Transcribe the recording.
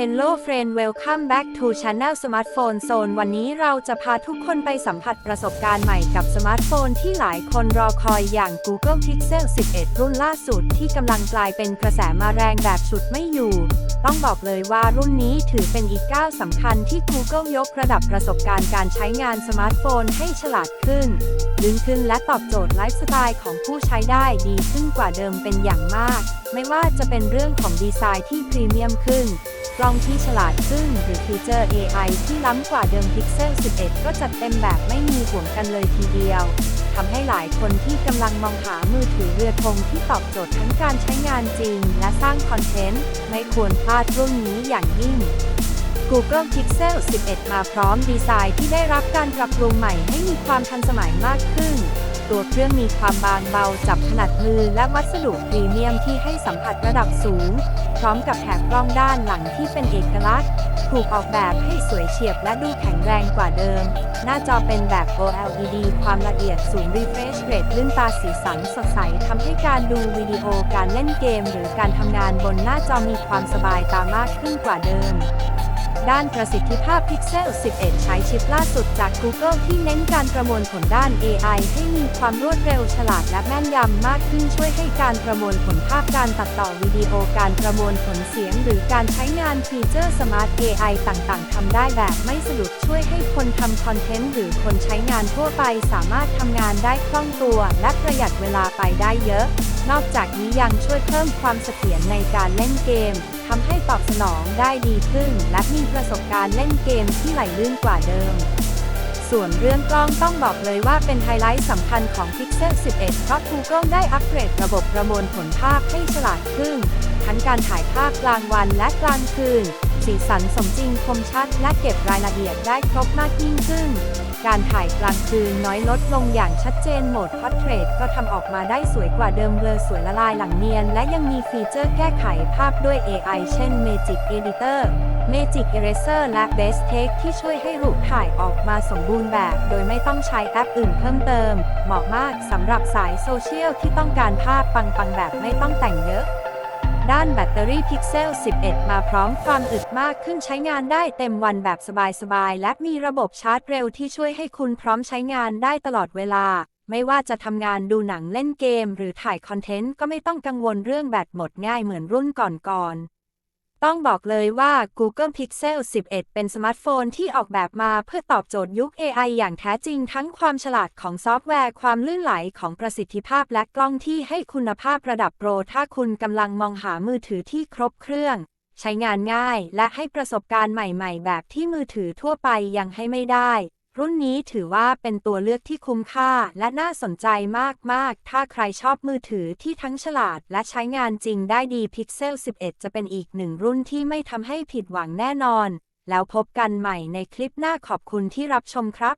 Hello friend welcome back to channel Smartphone Zone วันนี้เราจะพาทุกคนไปสัมผัสประสบการณ์ใหม่กับสมาร์ทโฟนที่หลายคนรอคอยอย่าง Google Pixel 11 รุ่นล่าสุดที่กำลังกลายเป็นกระแสมาแรงแบบฉุดไม่อยู่ ต้องบอกเลยว่ารุ่นนี้ถือเป็นอีกก้าวสำคัญที่ Google ยกระดับประสบการณ์การใช้งานสมาร์ทโฟนให้ฉลาดขึ้นลึงขึ้นและตอบโจทย์ไลฟ์สไตล์ของผู้ใช้ได้ดีขึ้นกว่าเดิมเป็นอย่างมาก ไม่ว่าจะเป็นเรื่องของดีไซน์ที่พรีเมียมขึ้นกล้องที่ฉลาดขึ้นหรือฟีเจอร์ AI ที่ล้ำกว่าเดิม Pixel 11 ก็จัดเต็มแบบไม่มีห่วงกันเลยทีเดียว ทำให้หลายคนที่กำลังมองหามือถือเรือธงที่ตอบโจทย์ทั้งการใช้งานจริง และสร้างคอนเทนต์ ไม่ควรพลาดรุ่นนี้อย่างยิ่ง Google Pixel 11 มาพร้อมดีไซน์ที่ได้รับการปรับปรุงใหม่ให้มีความทันสมัยมากขึ้น ตัวเครื่องมีความบางเบาจับถนัดมือและวัสดุพรีเมียมที่ให้สัมผัสระดับสูง พร้อมกับแถบกล้องด้านหลังที่เป็นเอกลักษณ์ ถูกออกแบบให้สวยเฉียบและดูแข็งแรงกว่าเดิม หน้าจอเป็นแบบ OLED ความละเอียดสูง refresh rate ลื่นตาสีสันสดใสทำให้การดูวิดีโอการเล่นเกม หรือการทำงานบนหน้าจอมีความสบายตามากขึ้นกว่าเดิม ด้านประสิทธิภาพ Pixel 11 ใช้ชิปล่าสุดจาก Google ที่เน้นการประมวลผลด้าน AI ให้มีความรวดเร็วฉลาดและแม่นยำมากขึ้นช่วยให้การประมวลผลภาพการตัดต่อวิดีโอการประมวลผลเสียง หรือการใช้งานฟีเจอร์ Smart AI ต่างๆทำได้แบบไม่สะดุดช่วยให้คนทำคอนเทนต์หรือคนใช้งานทั่วไปสามารถทำงานได้คล่องตัว และประหยัดเวลาไปได้เยอะ นอกจากนี้ยังช่วยเพิ่มความเสถียรในการเล่นเกมทำให้ตอบสนองได้ดีขึ้น และมีประสบการณ์เล่นเกมที่ไหลลื่นกว่าเดิม ส่วนเรื่องกล้องต้องบอกเลยว่าเป็นไฮไลท์สำคัญของ Pixel 11 เพราะ Google ได้อัปเกรดระบบประมวลผลภาพให้ฉลาดขึ้น ทั้งการถ่ายภาพกลางวันและกลางคืน สีสันสมจริงคมชัดและเก็บรายละเอียดได้ครบมากยิ่งขึ้น การถ่ายกลางคืนน้อยลดลงอย่างชัดเจนโหมด Portrait ก็ทำออกมาได้สวยกว่าเดิมเลอสวยละลายหลังเนียน และยังมีฟีเจอร์แก้ไขภาพด้วย AI เช่น Magic Editor Magic Eraser และ Best Take ที่ช่วยให้รูปถ่ายออกมาสมบูรณ์แบบ โดยไม่ต้องใช้แอปอื่นเพิ่มเติม เหมาะมากสำหรับสายโซเชียลที่ต้องการภาพปังๆแบบไม่ต้องแต่งเยอะ ด้านแบตเตอรี่ Pixel 11 มาพร้อมความอึดมากขึ้นใช้งานได้เต็มวันแบบสบายๆ และมีระบบชาร์จเร็วที่ช่วยให้คุณพร้อมใช้งานได้ตลอดเวลา ไม่ว่าจะทำงานดูหนังเล่นเกม หรือถ่ายคอนเทนต์ก็ไม่ต้องกังวลเรื่องแบตหมดง่ายเหมือนรุ่นก่อนๆ ต้องบอกเลยว่า Google Pixel 11 เป็นสมาร์ทโฟนที่ออกแบบมาเพื่อตอบโจทย์ยุค AI อย่างแท้จริงทั้งความฉลาดของซอฟต์แวร์ ความลื่นไหลของประสิทธิภาพและกล้องที่ให้คุณภาพระดับโปร ถ้าคุณกำลังมองหามือถือที่ครบเครื่อง ใช้งานง่ายและให้ประสบการณ์ใหม่ ๆ แบบที่มือถือทั่วไปยังให้ไม่ได้ รุ่นนี้ถือว่าเป็นตัวเลือกที่คุ้มค่าและน่าสนใจมาก ๆ ถ้าใครชอบมือถือที่ทั้งฉลาดและใช้งานจริงได้ดี Pixel 11 จะเป็นอีกหนึ่งรุ่นที่ไม่ทำให้ผิดหวังแน่นอน แล้วพบกันใหม่ในคลิปหน้าขอบคุณที่รับชมครับ